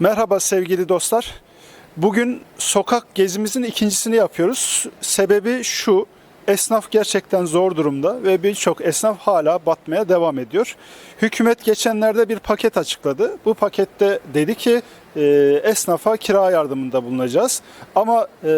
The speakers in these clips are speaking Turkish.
Merhaba sevgili dostlar. Bugün sokak gezimizin ikincisini yapıyoruz. Sebebi şu, esnaf gerçekten zor durumda ve birçok esnaf hala batmaya devam ediyor. Hükümet geçenlerde bir paket açıkladı. Bu pakette dedi ki e, esnafa kira yardımında bulunacağız. Ama e,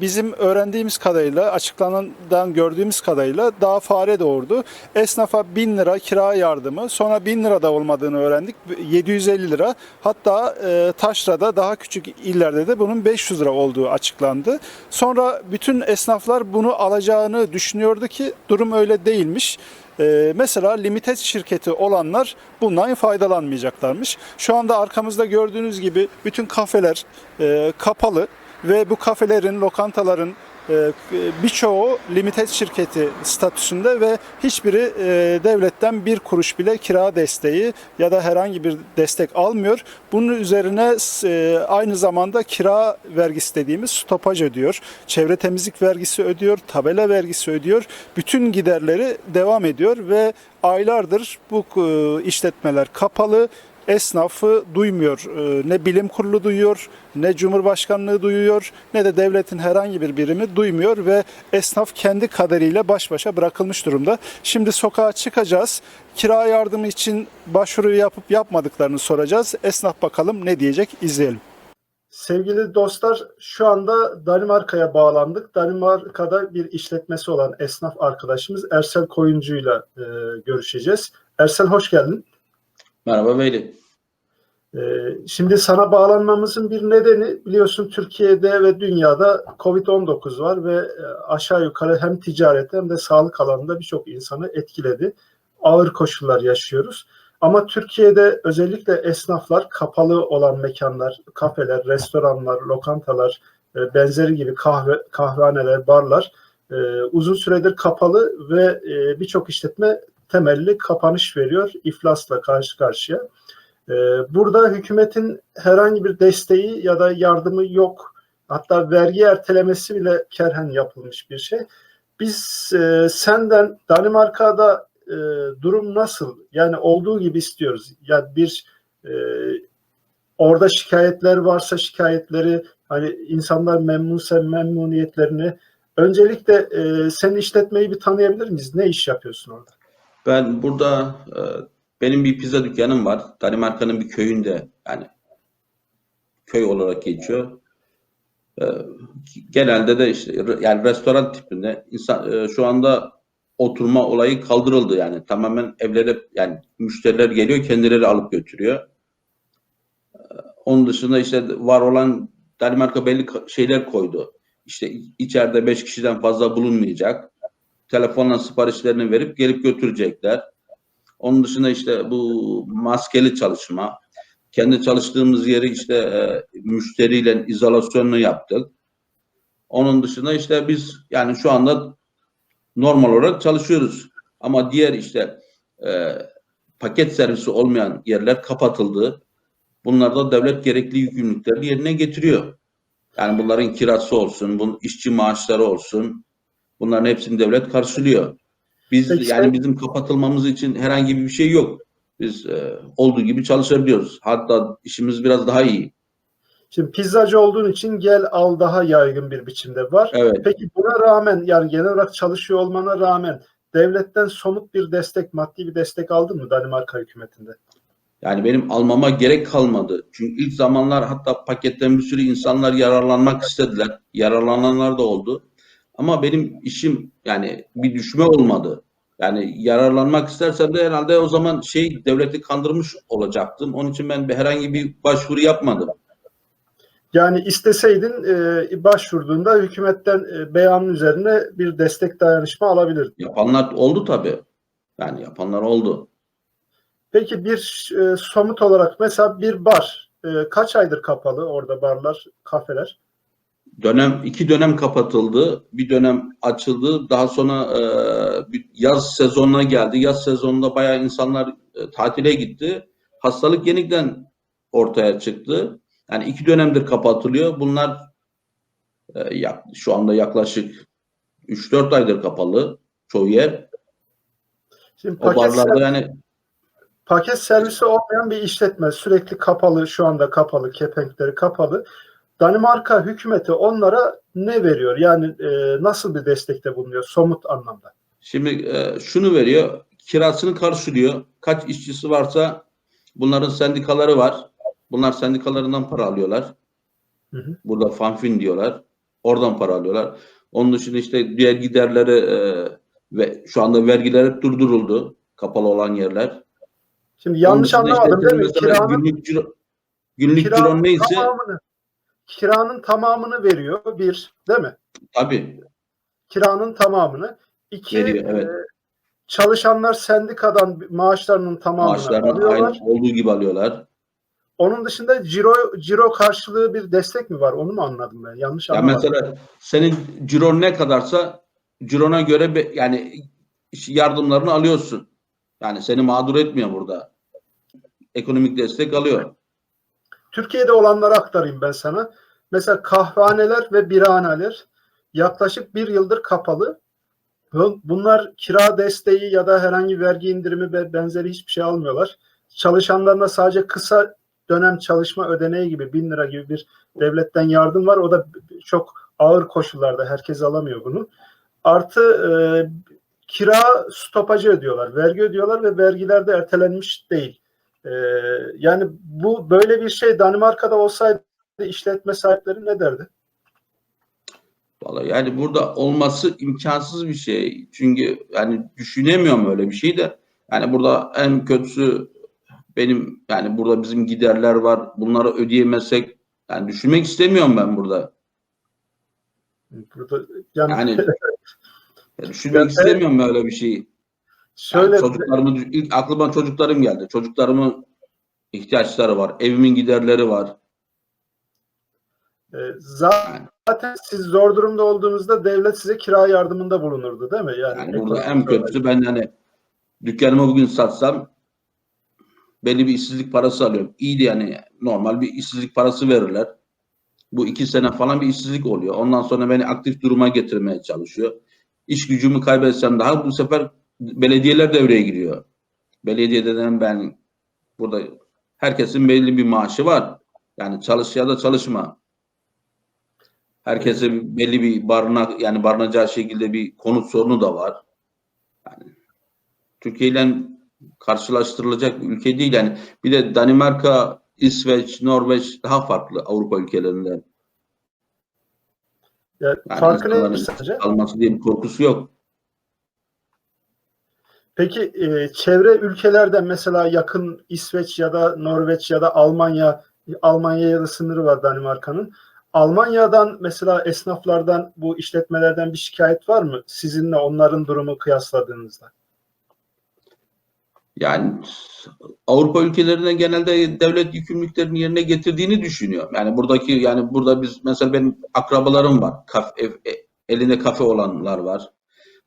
bizim öğrendiğimiz kadarıyla, açıklanan gördüğümüz kadarıyla daha fare doğurdu. Esnafa 1000 lira kira yardımı, sonra 1000 lira da olmadığını öğrendik. 750 lira. Hatta e, Taşra'da daha küçük illerde de bunun 500 lira olduğu açıklandı. Sonra bütün esnaflar bunu alacağını düşünüyordu ki durum öyle değilmiş. Ee, mesela limited şirketi olanlar bundan faydalanmayacaklarmış. Şu anda arkamızda gördüğünüz gibi bütün kafeler e, kapalı ve bu kafelerin, lokantaların e, birçoğu limited şirketi statüsünde ve hiçbiri e, devletten bir kuruş bile kira desteği ya da herhangi bir destek almıyor. Bunun üzerine e, aynı zamanda kira vergisi dediğimiz stopaj ödüyor. Çevre temizlik vergisi ödüyor, tabela vergisi ödüyor. Bütün giderleri devam ediyor ve aylardır bu e, işletmeler kapalı esnafı duymuyor. Ee, Ne bilim kurulu duyuyor, ne Cumhurbaşkanlığı duyuyor, ne de devletin herhangi bir birimi duymuyor ve esnaf kendi kaderiyle baş başa bırakılmış durumda. Şimdi sokağa çıkacağız. Kira yardımı için başvuru yapıp yapmadıklarını soracağız. Esnaf bakalım ne diyecek izleyelim. Sevgili dostlar şu anda Danimarka'ya bağlandık. Danimarka'da bir işletmesi olan esnaf arkadaşımız Ersel Koyuncu'yla e, görüşeceğiz. Ersel hoş geldin. Merhaba Veli. Ee, Şimdi sana bağlanmamızın bir nedeni biliyorsun Türkiye'de ve dünyada Covid-19 var ve e, aşağı yukarı hem ticaret hem de sağlık alanında birçok insanı etkiledi. Ağır koşullar yaşıyoruz. Ama Türkiye'de özellikle esnaflar, kapalı olan mekanlar, kafeler, restoranlar, lokantalar, e, benzeri gibi kahve kahvehaneler, barlar e, uzun süredir kapalı ve birçok işletme temelli kapanış veriyor, iflasla karşı karşıya. Ee, Burada hükümetin herhangi bir desteği ya da yardımı yok. Hatta vergi ertelemesi bile kerhen yapılmış bir şey. Biz e, senden Danimarka'da e, durum nasıl? Yani olduğu gibi istiyoruz. Yani bir e, orada şikayetler varsa şikayetleri hani insanlar memnunsa memnuniyetlerini öncelikle e, işletmeyi bir tanıyabilir miyiz? Ne iş yapıyorsun orada? Ben burada e, benim bir pizza dükkanım var. Danimarka'nın bir köyünde yani köy olarak geçiyor. E, genelde de işte yani restoran tipinde insan e, şu anda oturma olayı kaldırıldı yani tamamen evlere yani müşteriler geliyor kendileri alıp götürüyor. Onun dışında işte var olan Danimarka belli şeyler koydu. İşte içeride 5 kişiden fazla bulunmayacak. Telefonla siparişlerini verip gelip götürecekler. Onun dışında işte bu maskeli çalışma, kendi çalıştığımız yeri işte e, müşteriyle izolasyonunu yaptık. Onun dışında işte biz yani şu anda normal olarak çalışıyoruz. Ama diğer işte e, paket servisi olmayan yerler kapatıldı. Bunlarda devlet gerekli yükümlülükleri yerine getiriyor. Yani bunların kirası olsun, bunun işçi maaşları olsun, Bunların hepsini devlet karşılıyor. Biz Peki yani bizim kapatılmamız için herhangi bir şey yok. Biz e, olduğu gibi çalışabiliyoruz. Hatta işimiz biraz daha iyi. Şimdi pizzacı olduğun için gel al daha yaygın bir biçimde var. Evet. Peki buna rağmen yani genel olarak çalışıyor olmana rağmen devletten somut bir destek, maddi bir destek aldın mı Danimarka hükümetinde? Yani benim almama gerek kalmadı. Çünkü ilk zamanlar hatta paketten bir sürü insanlar yararlanmak istediler. Yararlananlar da oldu. Ama benim işim yani bir düşme olmadı. Yani yararlanmak istersem de herhalde o zaman şey devleti kandırmış olacaktım. Onun için ben herhangi bir başvuru yapmadım. Yani isteseydin e, başvurduğunda hükümetten e, beyanın üzerine bir destek dayanışma alabilirdin. Yapanlar oldu tabii. Yani yapanlar oldu. Peki bir e, somut olarak mesela bir bar e, kaç aydır kapalı orada barlar, kafeler? Dönem iki dönem kapatıldı, bir dönem açıldı. Daha sonra e, bir yaz sezonuna geldi. Yaz sezonunda bayağı insanlar e, tatile gitti. Hastalık yeniden ortaya çıktı. Yani iki dönemdir kapatılıyor. Bunlar e, yak- şu anda yaklaşık 3-4 aydır kapalı çoğu yer. Şimdi O barlarda yani paket servisi olmayan bir işletme sürekli kapalı şu anda kapalı kepenkleri kapalı. Danimarka hükümeti onlara ne veriyor? Yani e, nasıl bir destekte bulunuyor somut anlamda? Şimdi e, şunu veriyor, kirasını karşılıyor. Kaç işçisi varsa bunların sendikaları var. Bunlar sendikalarından para alıyorlar. Hı hı. Burada fanfin diyorlar. Oradan para alıyorlar. Onun dışında işte diğer giderleri e, ve şu anda vergiler hep durduruldu. Kapalı olan yerler. Şimdi yanlış anlamadım işte değil mi? Kiranın, Günlük ciro, günlük ciron neyse tamamını kiranın tamamını veriyor bir değil mi? tabii Kiranın tamamını. İki Veriyor, evet. e, çalışanlar sendikadan maaşlarının tamamını maaşlarını alıyorlar. aynı olduğu gibi alıyorlar. Onun dışında ciro ciro karşılığı bir destek mi var? Onu mu anladım ben? Yanlış Ya anlamadım. mesela senin ciron ne kadarsa cirona göre be- yani yardımlarını alıyorsun. Yani seni mağdur etmiyor burada. Ekonomik destek alıyor. Türkiye'de olanları aktarayım ben sana. Mesela kahvehaneler ve birhaneler yaklaşık bir yıldır kapalı. Bu- Bunlar kira desteği ya da herhangi vergi indirimi ve benzeri hiçbir şey almıyorlar. Çalışanlarına sadece kısa dönem çalışma ödeneği gibi bin lira gibi bir devletten yardım var. O da çok ağır koşullarda herkes alamıyor bunu. Artı e, kira stopajı ödüyorlar, vergi ödüyorlar ve vergiler de ertelenmiş değil. E, yani bu böyle bir şey Danimarka'da olsaydı işletme sahipleri ne derdi? Vallahi yani burada olması imkansız bir şey. Çünkü yani düşünemiyorum öyle bir şey de. Yani burada en kötüsü benim yani burada bizim giderler var. Bunları ödeyemezsek yani düşünmek istemiyorum ben burada. Burada yani, Yani ya düşünmek istemiyorum öyle bir şeyi. Şöyle Yani çocuklarımı ilk aklıma çocuklarım geldi. Çocuklarımın ihtiyaçları var. Evimin giderleri var. e, zaten siz zor durumda olduğunuzda devlet size kira yardımında bulunurdu değil mi? Yani, Yani burada en kötüsü ben hani dükkanımı bugün satsam belli bir işsizlik parası alıyorum. İyiydi yani normal bir işsizlik parası verirler. Bu iki sene falan bir işsizlik oluyor. Ondan sonra beni aktif duruma getirmeye çalışıyor. İş gücümü kaybetsem daha bu sefer belediyeler devreye giriyor. Belediyeden ben burada herkesin belli bir maaşı var. Yani çalış ya da çalışma. Herkesin belli bir barınak yani barınacağı şekilde bir konut sorunu da var. Yani Türkiye ile karşılaştırılacak bir ülke değil. Yani bir de Danimarka, İsveç, Norveç daha farklı Avrupa ülkelerinden. Yani Yani farkı nedir sence? Alması diye bir korkusu yok. Peki e, çevre ülkelerden mesela yakın İsveç ya da Norveç ya da Almanya, Almanya'ya da sınırı var Danimarka'nın. Almanya'dan mesela esnaflardan bu işletmelerden bir şikayet var mı? Sizinle onların durumu kıyasladığınızda. Yani Avrupa ülkelerinde genelde devlet yükümlülüklerini yerine getirdiğini düşünüyorum. Yani buradaki yani burada biz mesela benim akrabalarım var. Kafe, ev- e- elinde kafe olanlar var.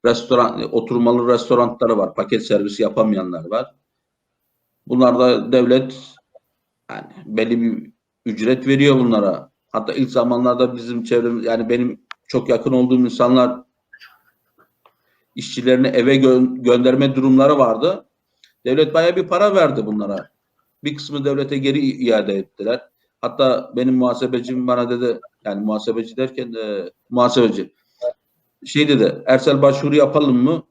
Restoran, oturmalı restoranları var. Paket servisi yapamayanlar var. Bunlarda devlet yani belli bir ücret veriyor bunlara. Hatta ilk zamanlarda bizim çevremiz yani benim çok yakın olduğum insanlar işçilerini eve gö- gönderme durumları vardı. Devlet bayağı bir para verdi bunlara. Bir kısmı devlete geri iade ettiler. Hatta benim muhasebecim bana dedi, yani muhasebeci derken de muhasebeci. Şey dedi, Ersel başvuru yapalım mı?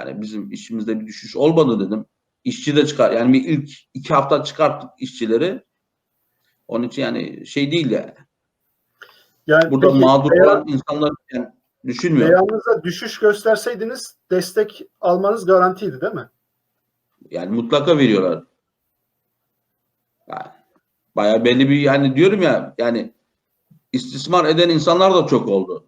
Yani bizim işimizde bir düşüş olmadı dedim. İşçi de çıkar. Yani bir ilk iki hafta çıkarttık işçileri. Onun için yani şey değil yani. Yani Burada peki mağdur beyan- olan insanlar yani düşünmüyor. beyanınıza düşüş gösterseydiniz destek almanız garantiydi değil mi? Yani mutlaka veriyorlar. Yani bayağı belli bir yani diyorum ya yani istismar eden insanlar da çok oldu.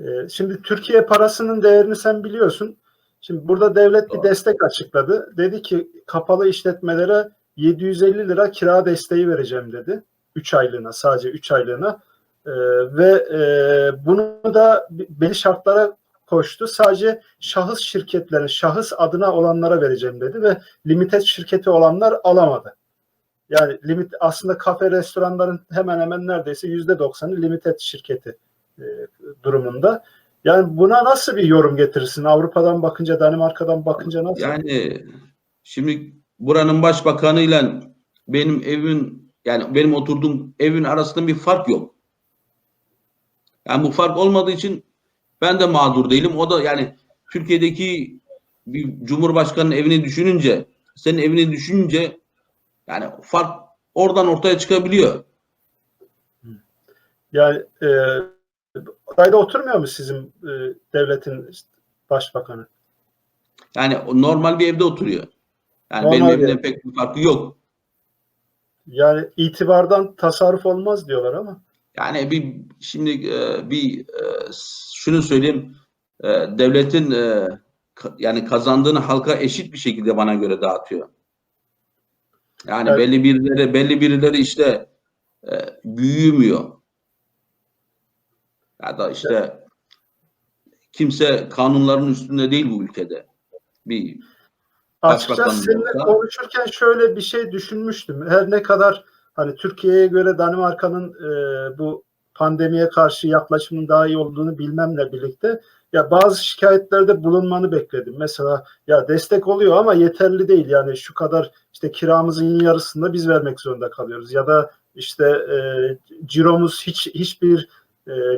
Ee, Şimdi Türkiye parasının değerini sen biliyorsun. Şimdi burada devlet bir destek açıkladı. Dedi ki kapalı işletmelere 750 lira kira desteği vereceğim dedi. 3 aylığına sadece 3 aylığına. Ee, ve e, bunu da belli şartlara koştu. Sadece şahıs şirketlerine, şahıs adına olanlara vereceğim dedi ve limited şirketi olanlar alamadı. Yani limit aslında kafe restoranların hemen hemen neredeyse %90'ı limited şirketi e, durumunda. Yani buna nasıl bir yorum getirirsin? Avrupa'dan bakınca, Danimarka'dan bakınca nasıl? Yani Şimdi buranın başbakanıyla benim evimin yani benim oturduğum evin arasında bir fark yok. Yani bu fark olmadığı için ben de mağdur değilim. O da yani Türkiye'deki bir cumhurbaşkanının evini düşününce, senin evini düşününce yani fark oradan ortaya çıkabiliyor. Yani e, adayda oturmuyor mu sizin e, devletin başbakanı? Yani normal bir evde oturuyor. Yani Normal benim evimden ev. pek bir farkı yok. Yani itibardan tasarruf olmaz diyorlar ama. Yani bir şimdi e, bir e, şunu söyleyeyim e, devletin e, ka- yani kazandığını halka eşit bir şekilde bana göre dağıtıyor. Yani Evet. belli birileri belli birileri işte e, büyümüyor. Ya da işte kimse kanunların üstünde değil bu ülkede. Bir Açıkçası seninle konuşurken şöyle bir şey düşünmüştüm. Her ne kadar hani Türkiye'ye göre Danimarka'nın e, bu pandemiye karşı yaklaşımın daha iyi olduğunu bilmemle birlikte ya bazı şikayetlerde bulunmanı bekledim. Mesela ya destek oluyor ama yeterli değil. Yani şu kadar işte kiramızın yarısını biz vermek zorunda kalıyoruz ya da işte e, ciromuz hiç hiçbir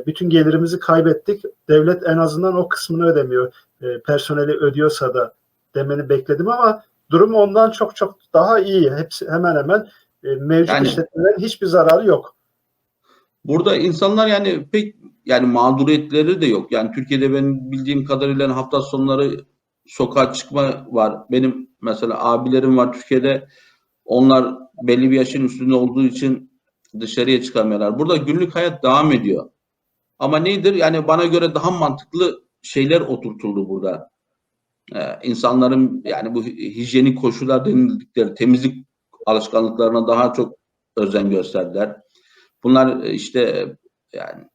bütün gelirimizi kaybettik. Devlet en azından o kısmını ödemiyor. E, personeli ödüyorsa da demeni bekledim ama durum ondan çok çok daha iyi. Hepsi hemen hemen e, mevcut Yani- işletmelerin hiçbir zararı yok. Burada insanlar yani pek yani mağduriyetleri de yok. Yani Türkiye'de benim bildiğim kadarıyla hafta sonları sokağa çıkma var. Benim mesela abilerim var Türkiye'de. Onlar belli bir yaşın üstünde olduğu için dışarıya çıkamıyorlar. Burada günlük hayat devam ediyor. Ama nedir? Yani bana göre daha mantıklı şeyler oturtuldu burada. Ee, insanların yani bu hijyenik koşullar denildikleri temizlik alışkanlıklarına daha çok özen gösterdiler. Bunlar e, işte yani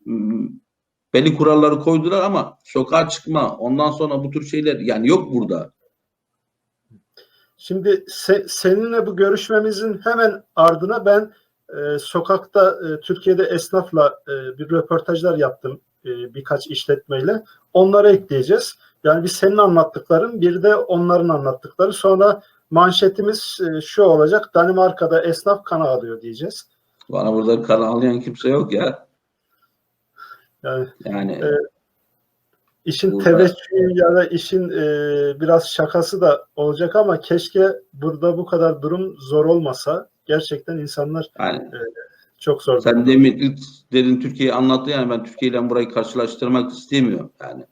belli kuralları koydular ama sokağa çıkma ondan sonra bu tür şeyler yani yok burada. Şimdi se- seninle bu görüşmemizin hemen ardına ben e, sokakta e, Türkiye'de esnafla e, bir röportajlar yaptım e, birkaç işletmeyle. Onları ekleyeceğiz. Yani bir senin anlattıkların bir de onların anlattıkları. Sonra manşetimiz e, şu olacak. Danimarka'da esnaf kana alıyor diyeceğiz. Bana burada kan ağlayan kimse yok ya. Yani Yani Evet. İşin Burada- teveccühü ya da işin e, biraz şakası da olacak ama keşke burada bu kadar durum zor olmasa. Gerçekten insanlar yani çok zor. sen demin ilk dedin Türkiye'yi anlattı yani ben Türkiye ile burayı karşılaştırmak istemiyorum yani.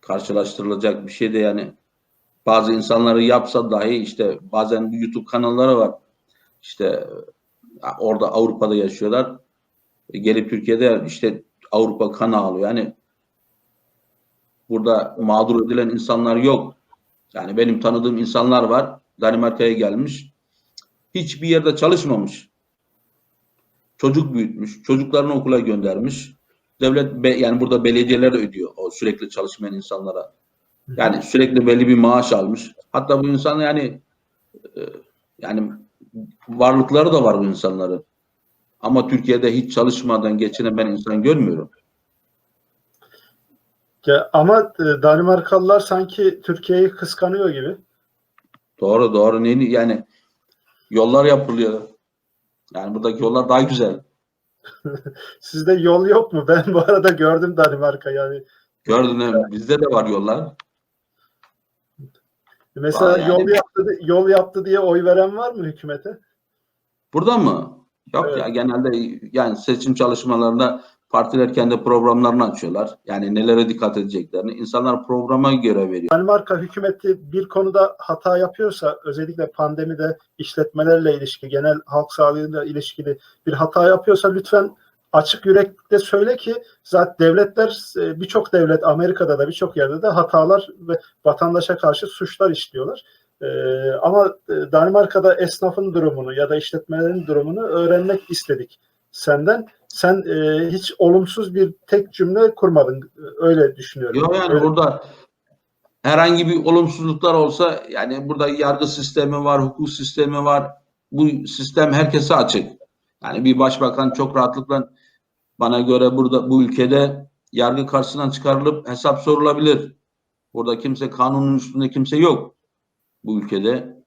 Karşılaştırılacak bir şey de yani bazı insanları yapsa dahi işte bazen YouTube kanalları var. İşte orada Avrupa'da yaşıyorlar. E, Gelip Türkiye'de işte Avrupa kan ağlıyor. Yani burada mağdur edilen insanlar yok. Yani benim tanıdığım insanlar var. Danimarka'ya gelmiş. Hiçbir yerde çalışmamış. Çocuk büyütmüş. Çocuklarını okula göndermiş. Devlet be- yani burada belediyeler ödüyor o sürekli çalışmayan insanlara. Yani sürekli belli bir maaş almış. Hatta bu insan yani e, yani varlıkları da var bu insanların. Ama Türkiye'de hiç çalışmadan geçinen ben insan görmüyorum. Ya, ama e, Danimarkalılar sanki Türkiye'yi kıskanıyor gibi. Doğru doğru. Yani yollar yapılıyor. Yani buradaki yollar daha güzel. Sizde yol yok mu? Ben bu arada gördüm Danimarka yani. Gördün mü? Bizde de var yollar. Mesela Var yani. yol yaptı yol yaptı diye oy veren var mı hükümete? Burada mı? Yok Evet. ya genelde yani seçim çalışmalarında partiler kendi programlarını açıyorlar. Yani nelere dikkat edeceklerini. İnsanlar programa göre veriyor. Danimarka hükümeti bir konuda hata yapıyorsa özellikle pandemide işletmelerle ilişki, genel halk sağlığıyla ilişkili bir hata yapıyorsa lütfen açık yürekle söyle ki zaten devletler e, birçok devlet Amerika'da da birçok yerde de hatalar ve vatandaşa karşı suçlar işliyorlar. E, ama e, Danimarka'da esnafın durumunu ya da işletmelerin durumunu öğrenmek istedik senden. Sen e, hiç olumsuz bir tek cümle kurmadın. Öyle düşünüyorum. Yok yani Öyle- burada herhangi bir olumsuzluklar olsa yani burada yargı sistemi var, hukuk sistemi var. Bu sistem herkese açık. Yani bir başbakan çok rahatlıkla bana göre burada bu ülkede yargı karşısına çıkarılıp hesap sorulabilir. Burada kimse kanunun üstünde kimse yok. bu ülkede.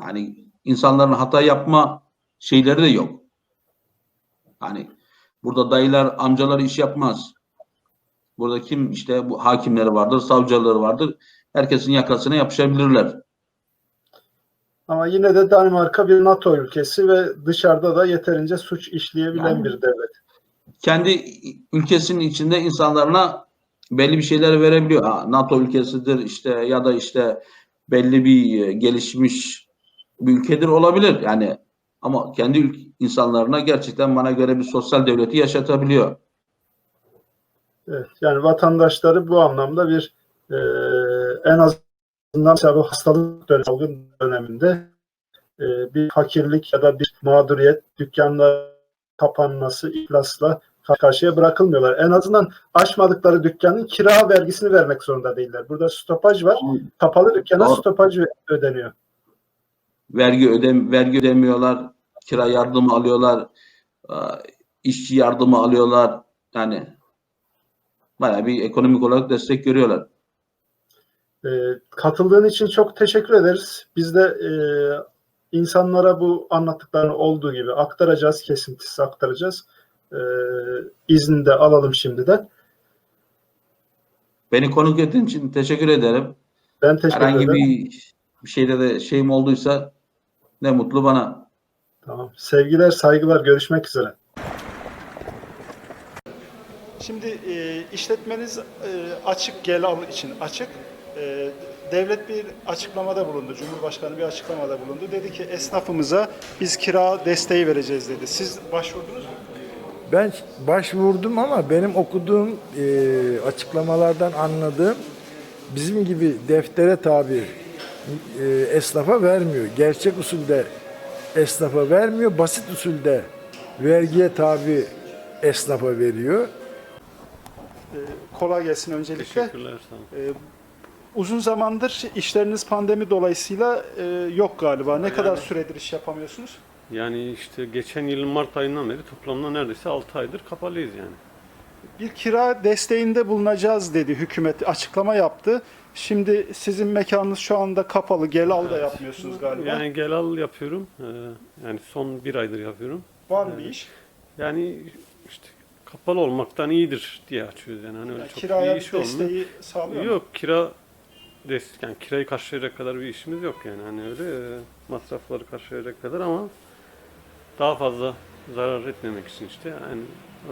Hani insanların hata yapma şeyleri de yok. Hani burada dayılar, amcalar iş yapmaz. Burada kim işte bu hakimleri vardır, savcıları vardır. Herkesin yakasına yapışabilirler. Ama yine de Danimarka bir NATO ülkesi ve dışarıda da yeterince suç işleyebilen Yani- bir devlet. kendi ülkesinin içinde insanlarına belli bir şeyler verebiliyor. Ha, NATO ülkesidir işte ya da işte belli bir e, gelişmiş bir ülkedir olabilir yani ama kendi ülk- insanlarına gerçekten bana göre bir sosyal devleti yaşatabiliyor. Evet, yani vatandaşları bu anlamda bir e, en azından mesela bu hastalık dönemi, salgın döneminde e, bir fakirlik ya da bir mağduriyet, dükkanlar kapanması, iflasla karşı karşıya bırakılmıyorlar. En azından açmadıkları dükkanın kira vergisini vermek zorunda değiller. Burada stopaj var. Kapalı dükkana Doğru. stopaj ödeniyor. Vergi ödem vergi ödemiyorlar, kira yardımı alıyorlar, e, işçi yardımı alıyorlar. Yani bayağı bir ekonomik olarak destek görüyorlar. E, katıldığın için çok teşekkür ederiz. Biz de e, insanlara bu anlattıklarını olduğu gibi aktaracağız, kesintisiz aktaracağız. E, izni de alalım şimdiden. Beni konuk ettiğin için teşekkür ederim. Ben teşekkür Herhangi ederim. bir bir şeyde de şeyim olduysa ne mutlu bana. Tamam. Sevgiler, saygılar. Görüşmek üzere. Şimdi e, işletmeniz e, açık gel al için açık. E, devlet bir açıklamada bulundu. Cumhurbaşkanı bir açıklamada bulundu. Dedi ki esnafımıza biz kira desteği vereceğiz dedi. Siz başvurdunuz mu? Ben başvurdum ama benim okuduğum e, açıklamalardan anladığım bizim gibi deftere tabi e, esnafa vermiyor. Gerçek usulde esnafa vermiyor. Basit usulde vergiye tabi esnafa veriyor. E, kolay gelsin öncelikle. Teşekkürler sağ olun. E, uzun zamandır işleriniz pandemi dolayısıyla e, yok galiba. Ne kadar süredir iş yapamıyorsunuz? Yani işte geçen yılın Mart ayından beri toplamda neredeyse 6 aydır kapalıyız yani. Bir kira desteğinde bulunacağız dedi hükümet açıklama yaptı. Şimdi sizin mekanınız şu anda kapalı. Gel al da yapmıyorsunuz galiba. Yani gel al yapıyorum. Ee, yani son bir aydır yapıyorum. Var mı bir iş? Yani işte kapalı olmaktan iyidir diye açıyoruz yani. Hani öyle Yani çok kiraya iyi iş olmuyor. desteği sağlıyor mu? Yok kira destek yani kirayı karşılayacak kadar bir işimiz yok yani. Hani öyle e, masrafları karşılayacak kadar ama daha fazla zarar etmemek için işte yani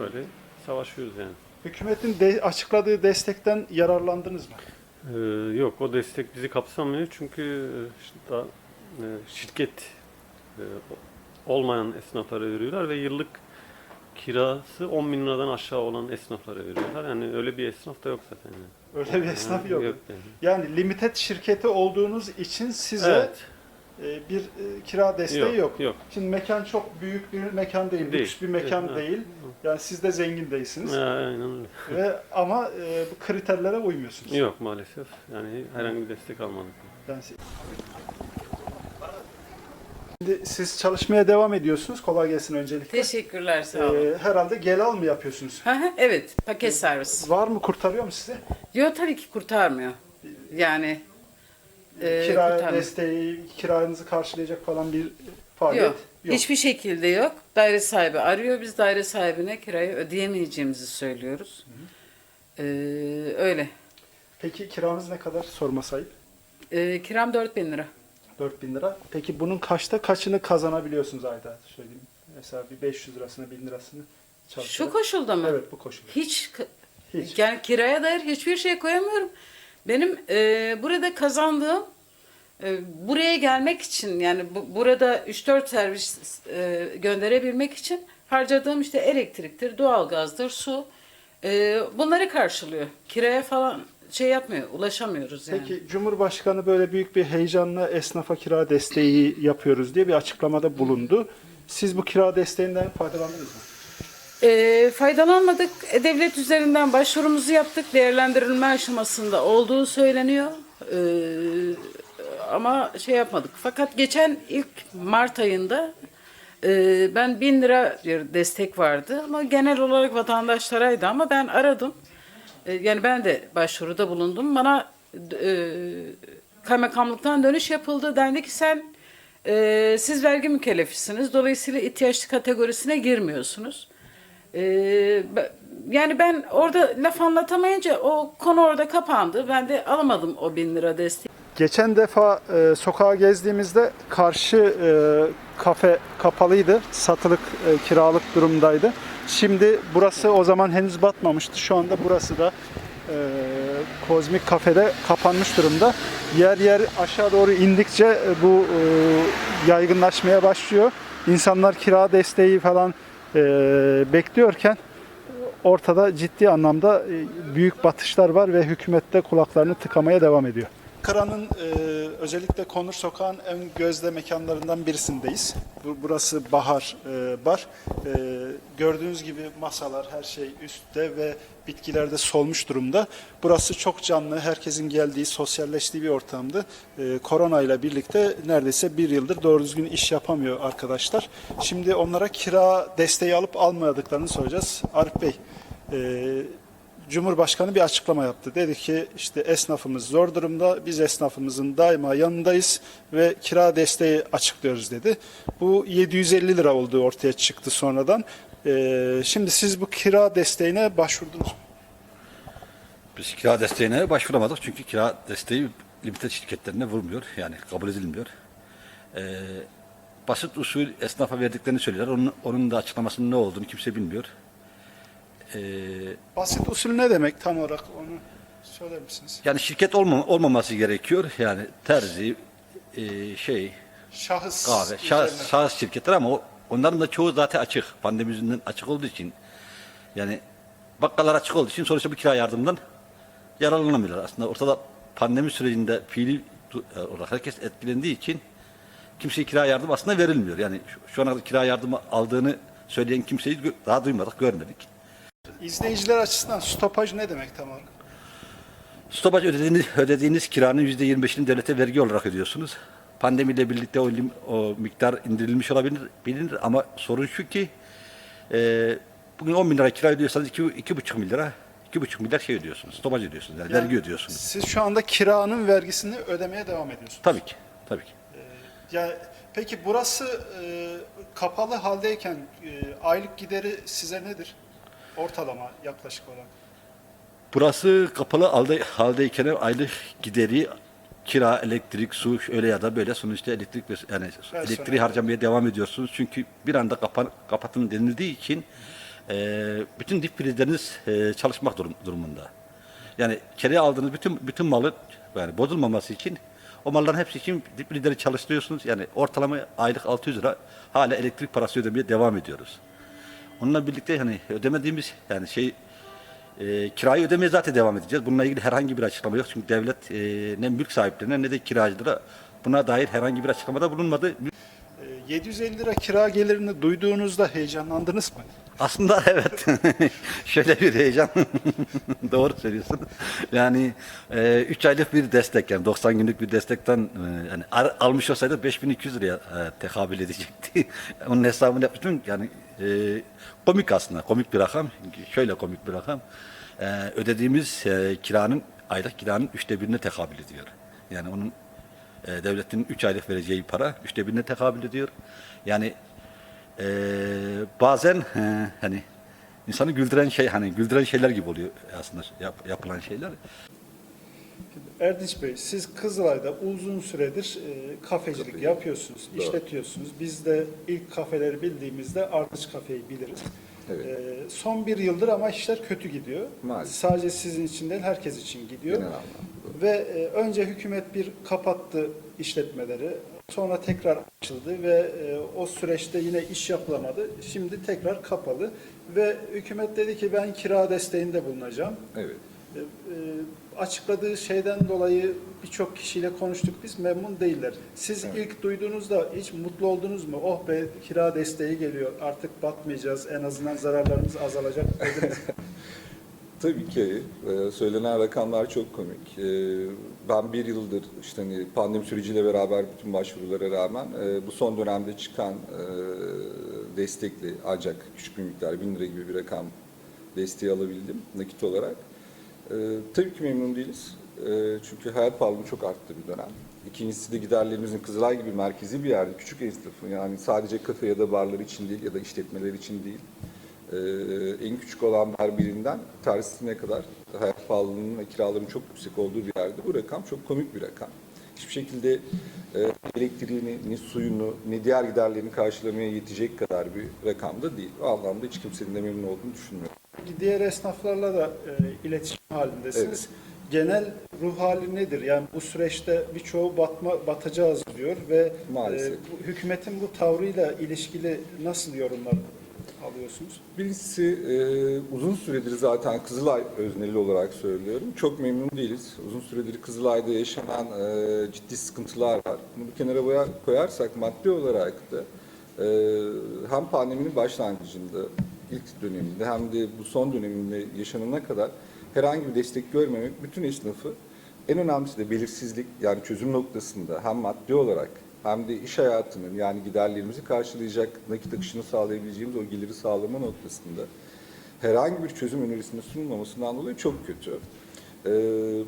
öyle savaşıyoruz yani. Hükümetin de açıkladığı destekten yararlandınız mı? Ee, yok o destek bizi kapsamıyor çünkü e, işte daha, e, şirket e, olmayan esnaflara veriyorlar ve yıllık kirası 10 bin liradan aşağı olan esnaflara veriyorlar. Yani öyle bir esnaf da yok zaten. Yani. Öyle bir esnaf Yani yok. yani. Yani limited şirketi olduğunuz için size Evet. E, bir e, kira desteği yok. Yok. Şimdi mekan çok büyük bir mekan değil, Değil. lüks bir mekan Evet, değil. Yani siz de zengin değilsiniz. Ha, aynen öyle. Ve ama e, bu kriterlere uymuyorsunuz. Yok maalesef. Yani herhangi bir destek almadık. Si- Şimdi siz çalışmaya devam ediyorsunuz. Kolay gelsin öncelikle. Teşekkürler sağ olun. Ee, herhalde gel al mı yapıyorsunuz? Evet paket servis. Var mı kurtarıyor mu sizi? Yok tabii ki kurtarmıyor. Yani e, Kira kurtarmıyor. desteği, kiranızı karşılayacak falan bir faaliyet Yok, yok. Hiçbir şekilde yok. Daire sahibi arıyor. Biz daire sahibine kirayı ödeyemeyeceğimizi söylüyoruz. Ee, öyle. Peki kiranız ne kadar sorma sahip? Ee, kiram 4000 lira. 4000 lira. Peki bunun kaçta kaçını kazanabiliyorsunuz ayda? Söyleyeyim. Mesela bir 500 lirasını, 1000 lirasını Şu çalışarak. koşulda mı? Evet bu koşul. Hiç, Hiç. yani kiraya dair hiçbir şey koyamıyorum. Benim e, burada kazandığım e, buraya gelmek için yani bu, burada 3-4 servis e, gönderebilmek için harcadığım işte elektriktir, doğalgazdır, su e, bunları karşılıyor. Kiraya falan şey yapmıyor, ulaşamıyoruz yani. Peki Cumhurbaşkanı böyle büyük bir heyecanla esnafa kira desteği yapıyoruz diye bir açıklamada bulundu. Siz bu kira desteğinden faydalandınız mı? E, faydalanmadık. Devlet üzerinden başvurumuzu yaptık. Değerlendirilme aşamasında olduğu söyleniyor. E, ama şey yapmadık. Fakat geçen ilk Mart ayında e, ben bin lira bir destek vardı ama genel olarak vatandaşlaraydı ama ben aradım. E, yani ben de başvuruda bulundum. Bana e, kaymakamlıktan dönüş yapıldı. Dendi ki sen e, siz vergi mükellefisiniz. Dolayısıyla ihtiyaçlı kategorisine girmiyorsunuz. E, be- yani ben orada laf anlatamayınca o konu orada kapandı. Ben de alamadım o bin lira desteği. Geçen defa e, sokağa gezdiğimizde karşı e, kafe kapalıydı. Satılık, e, kiralık durumdaydı. Şimdi burası o zaman henüz batmamıştı. Şu anda burası da e, Kozmik Kafe'de kapanmış durumda. Yer yer aşağı doğru indikçe e, bu e, yaygınlaşmaya başlıyor. İnsanlar kira desteği falan e, bekliyorken ortada ciddi anlamda e, büyük batışlar var ve hükümette kulaklarını tıkamaya devam ediyor. Ankara'nın e, özellikle Konur Sokağı'nın en gözde mekanlarından birisindeyiz. Bu, burası Bahar e, Bar. E, gördüğünüz gibi masalar her şey üstte ve bitkiler de solmuş durumda. Burası çok canlı, herkesin geldiği, sosyalleştiği bir ortamdı. E, korona ile birlikte neredeyse bir yıldır doğru düzgün iş yapamıyor arkadaşlar. Şimdi onlara kira desteği alıp almadıklarını soracağız. Arif Bey, e, Cumhurbaşkanı bir açıklama yaptı. Dedi ki işte esnafımız zor durumda. Biz esnafımızın daima yanındayız ve kira desteği açıklıyoruz dedi. Bu 750 lira olduğu ortaya çıktı sonradan. Ee, şimdi siz bu kira desteğine başvurdunuz? Biz kira desteğine başvuramadık çünkü kira desteği limited şirketlerine vurmuyor. Yani kabul edilmiyor. Ee, basit usul esnafa verdiklerini söylüyorlar. Onun, onun da açıklamasının ne olduğunu kimse bilmiyor. Ee, Basit usul ne demek tam olarak onu söyler misiniz? yani şirket olma, olmaması gerekiyor. Yani terzi, e, şey, Şahıs kahve, şahıs, üzerine. şahıs şirketler ama o, onların da çoğu zaten açık. Pandemi yüzünden açık olduğu için. Yani bakkallar açık olduğu için sonuçta bu kira yardımından yararlanamıyorlar. Aslında ortada pandemi sürecinde fiili du- olarak herkes etkilendiği için kimseye kira yardım aslında verilmiyor. Yani şu, şu ana kadar kira yardımı aldığını söyleyen kimseyi gö- daha duymadık, görmedik. İzleyiciler açısından stopaj ne demek tam olarak? Stopaj ödediğiniz, ödediğiniz kiranın %25'ini devlete vergi olarak ödüyorsunuz. Pandemiyle birlikte o, lim- o miktar indirilmiş olabilir bilinir ama sorun şu ki e, bugün 10 bin lira kira ödüyorsanız 2, 2,5 bin lira 2,5 milyar şey ödüyorsunuz. Stopaj ödüyorsunuz. Yani, vergi ödüyorsunuz. Siz şu anda kiranın vergisini ödemeye devam ediyorsunuz. Tabii ki. Tabii ki. Ya peki burası e, kapalı haldeyken e, aylık gideri size nedir? Ortalama yaklaşık olarak. Burası kapalı halde, haldeyken aylık gideri kira, elektrik, su öyle ya da böyle sonuçta elektrik ve yani elektriği harcamaya devam ediyorsunuz. Çünkü bir anda kapan, kapatın denildiği için e, bütün dip prizleriniz e, çalışmak durum, durumunda. Yani kiraya aldığınız bütün bütün malı yani bozulmaması için o malların hepsi için dip prizleri çalıştırıyorsunuz. Yani ortalama aylık 600 lira hala elektrik parası ödemeye devam ediyoruz. Onunla birlikte hani ödemediğimiz yani şey e, kirayı ödemeye zaten devam edeceğiz. Bununla ilgili herhangi bir açıklama yok. Çünkü devlet e, ne mülk sahiplerine ne de kiracılara buna dair herhangi bir açıklamada bulunmadı. E, 750 lira kira gelirini duyduğunuzda heyecanlandınız mı? Aslında evet. Şöyle bir heyecan. Doğru söylüyorsun. Yani 3 aylık bir destek yani 90 günlük bir destekten e, yani almış olsaydı 5200 liraya e, tekabül edecekti. Onun hesabını yapmıştım. Yani e, komik aslında. Komik bir rakam. Şöyle komik bir rakam. E, ödediğimiz e, kiranın aylık kiranın üçte birine tekabül ediyor. Yani onun e, devletin 3 aylık vereceği para üçte birine tekabül ediyor. Yani ee, bazen e, hani insanı güldüren şey hani güldüren şeyler gibi oluyor aslında yap- yapılan şeyler. Erdinç Bey, siz Kızılay'da uzun süredir e, kafecilik yapıyorsunuz, işletiyorsunuz. Biz de ilk kafeleri bildiğimizde Ardıç Kafe'yi biliriz. Evet. E, son bir yıldır ama işler kötü gidiyor. Maalesef. Sadece sizin için değil, herkes için gidiyor. Genel anlamda. Ve e, önce hükümet bir kapattı işletmeleri. Sonra tekrar açıldı ve e, o süreçte yine iş yapılamadı. Şimdi tekrar kapalı ve hükümet dedi ki ben kira desteğinde bulunacağım. Evet. E, e, açıkladığı şeyden dolayı birçok kişiyle konuştuk biz memnun değiller. Siz Evet. ilk duyduğunuzda hiç mutlu oldunuz mu? Oh be kira desteği geliyor artık batmayacağız en azından zararlarımız azalacak dediniz. Tabii ki e, söylenen rakamlar çok komik. E, ben bir yıldır işte hani pandemi süreciyle beraber bütün başvurulara rağmen e, bu son dönemde çıkan e, destekli ancak küçük bir miktar bin lira gibi bir rakam desteği alabildim nakit olarak. E, tabii ki memnun değiliz. E, çünkü hayat pahalılığı çok arttı bir dönem. İkincisi de giderlerimizin Kızılay gibi merkezi bir yerde küçük esnafın yani sadece kafe ya da barlar için değil ya da işletmeler için değil e, en küçük olan her birinden tersine kadar hayat pahalılığının ve kiraların çok yüksek olduğu bir yerde bu rakam çok komik bir rakam. Hiçbir şekilde e, elektriğini, ne suyunu, ne diğer giderlerini karşılamaya yetecek kadar bir rakamda değil. O anlamda hiç kimsenin de memnun olduğunu düşünmüyorum. Diğer esnaflarla da e, iletişim halindesiniz. Evet. Genel ruh hali nedir? Yani bu süreçte birçoğu batma batacağız diyor ve Maalesef. e, bu, hükümetin bu tavrıyla ilişkili nasıl yorumlar alıyorsunuz? Birincisi e, uzun süredir zaten Kızılay özneli olarak söylüyorum. Çok memnun değiliz. Uzun süredir Kızılay'da yaşanan e, ciddi sıkıntılar var. Bunu bir kenara koyarsak maddi olarak da e, hem pandeminin başlangıcında ilk döneminde hem de bu son döneminde yaşanana kadar herhangi bir destek görmemek bütün esnafı en önemlisi de belirsizlik yani çözüm noktasında hem maddi olarak hem de iş hayatının yani giderlerimizi karşılayacak nakit akışını sağlayabileceğimiz o geliri sağlama noktasında herhangi bir çözüm önerisinde sunulmamasından dolayı çok kötü. Ee,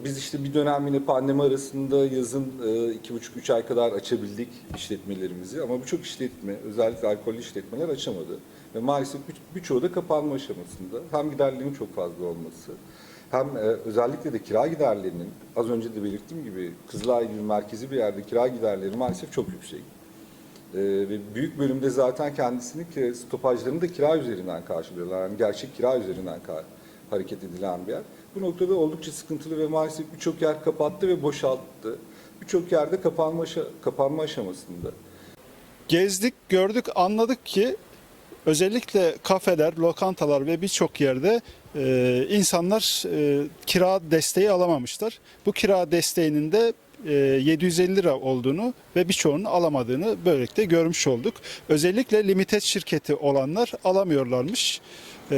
biz işte bir dönem yine pandemi arasında yazın e, iki buçuk üç ay kadar açabildik işletmelerimizi ama birçok işletme özellikle alkollü işletmeler açamadı. Ve maalesef bir- birçoğu da kapanma aşamasında. Hem giderlerin çok fazla olması hem e, özellikle de kira giderlerinin az önce de belirttiğim gibi Kızılay gibi merkezi bir yerde kira giderleri maalesef çok yüksek. Ee, ve büyük bölümde zaten kendisini stopajlarını da kira üzerinden karşılıyorlar. Yani gerçek kira üzerinden hareket edilen bir yer. Bu noktada oldukça sıkıntılı ve maalesef birçok yer kapattı ve boşalttı. Birçok yerde kapanma, kapanma aşamasında. Gezdik, gördük, anladık ki özellikle kafeler, lokantalar ve birçok yerde e, insanlar e, kira desteği alamamışlar. Bu kira desteğinin de e, 750 lira olduğunu ve birçoğunun alamadığını böylelikle görmüş olduk. Özellikle limited şirketi olanlar alamıyorlarmış. E,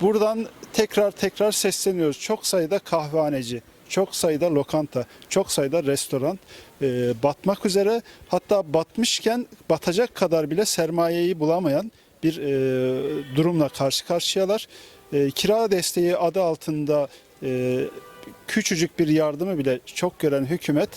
buradan tekrar tekrar sesleniyoruz. Çok sayıda kahvehaneci, çok sayıda lokanta, çok sayıda restoran e, batmak üzere. Hatta batmışken batacak kadar bile sermayeyi bulamayan bir e, durumla karşı karşıyalar. E, kira desteği adı altında e, küçücük bir yardımı bile çok gören hükümet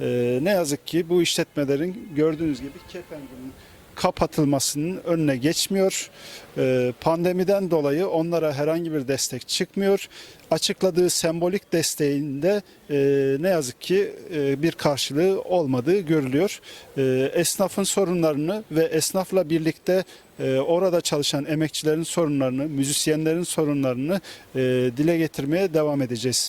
e, ne yazık ki bu işletmelerin gördüğünüz gibi kefengenin kapatılmasının önüne geçmiyor. E, pandemiden dolayı onlara herhangi bir destek çıkmıyor. Açıkladığı sembolik desteğinde e, ne yazık ki e, bir karşılığı olmadığı görülüyor. E, esnafın sorunlarını ve esnafla birlikte orada çalışan emekçilerin sorunlarını, müzisyenlerin sorunlarını dile getirmeye devam edeceğiz.